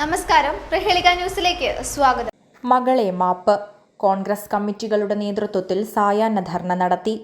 നമസ്കാരം. പ്രഹേളിക ന്യൂസിലേക്ക് സ്വാഗതം. മകളെ മാപ്പ്. കോൺഗ്രസ് കമ്മിറ്റികളുടെ നേതൃത്വത്തിൽ സായാഹ്ന ധർണ നടത്തി.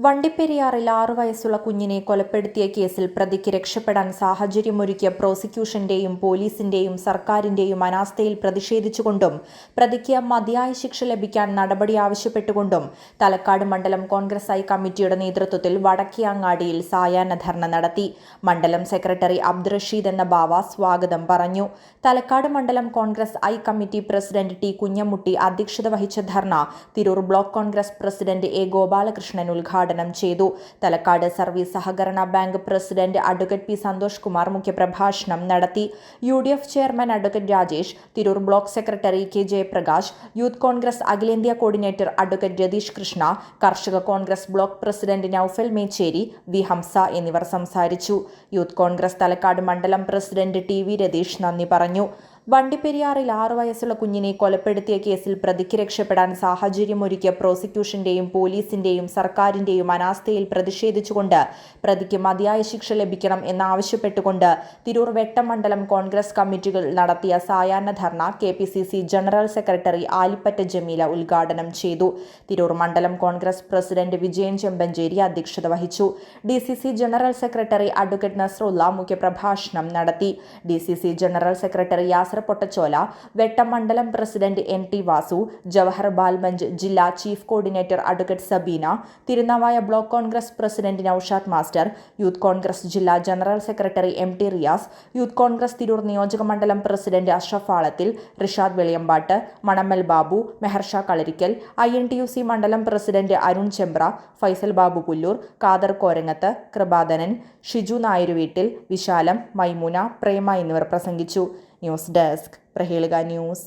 വണ്ടിപ്പെരിയാറിൽ ആറു വയസ്സുള്ള കുഞ്ഞിനെ കൊലപ്പെടുത്തിയ കേസിൽ പ്രതിക്ക് രക്ഷപ്പെടാൻ സാഹചര്യമൊരുക്കിയ പ്രോസിക്യൂഷന്റെയും പോലീസിന്റെയും സർക്കാരിന്റെയും അനാസ്ഥയിൽ പ്രതിഷേധിച്ചുകൊണ്ടും പ്രതിക്ക് മതിയായ ശിക്ഷ ലഭിക്കാൻ നടപടി ആവശ്യപ്പെട്ടുകൊണ്ടും തലക്കാട് മണ്ഡലം കോൺഗ്രസ് ഐ കമ്മിറ്റിയുടെ നേതൃത്വത്തിൽ വടക്കിയാങ്ങാടിയിൽ സായാഹ്ന ധർണ നടത്തി. മണ്ഡലം സെക്രട്ടറി അബ്ദുറഷീദ് എന്ന ബാവ സ്വാഗതം പറഞ്ഞു. തലക്കാട് മണ്ഡലം Congress I committee president T Kunhamutty അധ്യക്ഷത വഹിച്ച dharna Tirur block Congress president A Gopalakrishnan ഉദ്ഘാടനം ചെയ്തു. തലക്കാട് സർവീസ് സഹകരണ bank president advocate P Santhosh Kumar മുഖ്യപ്രഭാഷണം നടത്തി. U D F chairman advocate Rajesh Tirur block secretary K Jayaprakash youth Congress അഖിലേന്ത്യാ coordinator advocate Ratheesh Krishna Karshaka Congress block president Noufal Mecheri V Hamsa എന്നിവർ സംസാരിച്ചു. Youth Congress Thalakkad മണ്ഡലം president T V Ratheesh നന്ദി പറഞ്ഞു. വണ്ടിപ്പെരിയാറിൽ ആറു വയസ്സുള്ള കുഞ്ഞിനെ കൊലപ്പെടുത്തിയ കേസിൽ പ്രതിക്ക് രക്ഷപ്പെടാൻ സാഹചര്യമൊരുക്കിയ പ്രോസിക്യൂഷന്റെയും പോലീസിന്റെയും സർക്കാരിന്റെയും അനാസ്ഥയിൽ പ്രതിഷേധിച്ചുകൊണ്ട് പ്രതിക്ക് മതിയായ ശിക്ഷ ലഭിക്കണം എന്നാവശ്യപ്പെട്ടുകൊണ്ട് തിരൂർ വെട്ടം മണ്ഡലം കോൺഗ്രസ് കമ്മിറ്റികൾ നടത്തിയ സായാഹ്ന dharna K general secretary Alippatta Jameela ഉദ്ഘാടനം ചെയ്തു. തിരൂർ മണ്ഡലം കോൺഗ്രസ് പ്രസിഡന്റ് വിജയൻ ചെമ്പഞ്ചേരി അധ്യക്ഷത വഹിച്ചു. D general secretary advocate Nasrulla മുഖ്യപ്രഭാഷണം നടത്തി. D general secretary Yasar Pottachola വെട്ടമണ്ഡലം president N T Vasu Jawahar Balmanch ജില്ലാ chief coordinator advocate Sabeena Thirunavaya block Congress president Noushad master youth Congress ജില്ലാ general secretary M T Riyas youth Congress Tirur നിയോജക മണ്ഡലം president Ashraf Alathil Rishad Veliyambatt Manammal Babu Meharsha Kalarikkal I N T U C മണ്ഡലം president Arun Chembra Faisal Babu Pullur Kader Korangath കൃപാദനൻ Shiju Nayaruveettil Vishalam Maimuna Prema എന്നിവർ പ്രസംഗിച്ചു. News desk Prahelika news.